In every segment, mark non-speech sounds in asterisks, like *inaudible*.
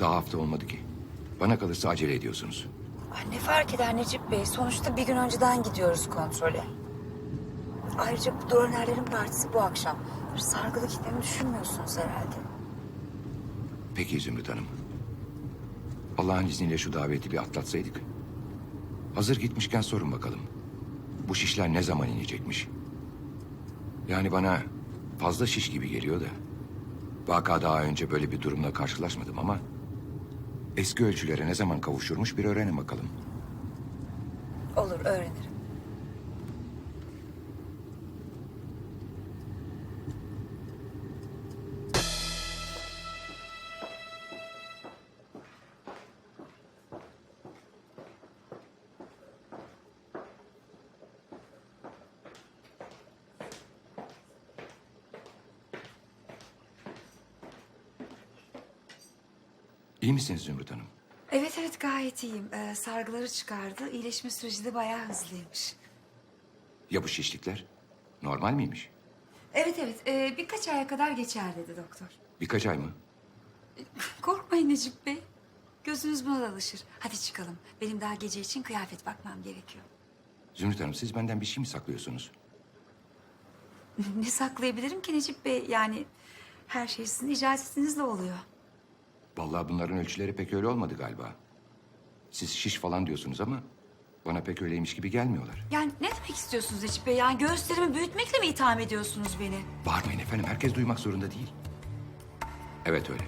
Daha hafta olmadı ki. Bana kalırsa acele ediyorsunuz. Ay ne fark eder Necip Bey? Sonuçta bir gün önceden gidiyoruz kontrole. Ayrıca bu Dornerlerin partisi bu akşam. Sargılı gitmemi düşünmüyorsunuz herhalde. Peki Zümrüt Hanım. Allah'ın izniyle şu daveti bir atlatsaydık. Hazır gitmişken sorun bakalım. Bu şişler ne zaman inecekmiş? Yani bana fazla şiş gibi geliyor da. Vaka daha önce böyle bir durumla karşılaşmadım ama... ...eski ölçülere ne zaman kavuşurmuş bir öğrenin bakalım. Olur öğrenirim. İyi misiniz Zümrüt Hanım? Evet evet gayet iyiyim. Ee, sargıları çıkardı. İyileşme süreci de bayağı hızlıymış. Ya bu şişlikler? Normal miymiş? Evet evet ee, birkaç aya kadar geçer dedi doktor. Birkaç ay mı? *laughs* Korkmayın Necip Bey. Gözünüz buna da alışır. Hadi çıkalım. Benim daha gece için kıyafet bakmam gerekiyor. Zümrüt Hanım siz benden bir şey mi saklıyorsunuz? *laughs* Ne saklayabilirim ki Necip Bey? Yani her şey sizin icazetinizle oluyor. Vallahi bunların ölçüleri pek öyle olmadı galiba. Siz şiş falan diyorsunuz ama bana pek öyleymiş gibi gelmiyorlar. Yani ne demek istiyorsunuz Necip Bey? Yani göğüslerimi büyütmekle mi itham ediyorsunuz beni? Bağırmayın efendim, herkes duymak zorunda değil. Evet öyle.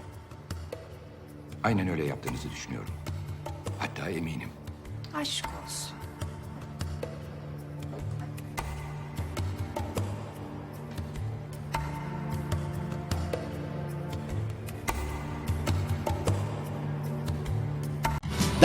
Aynen öyle yaptığınızı düşünüyorum. Hatta eminim. Aşk olsun.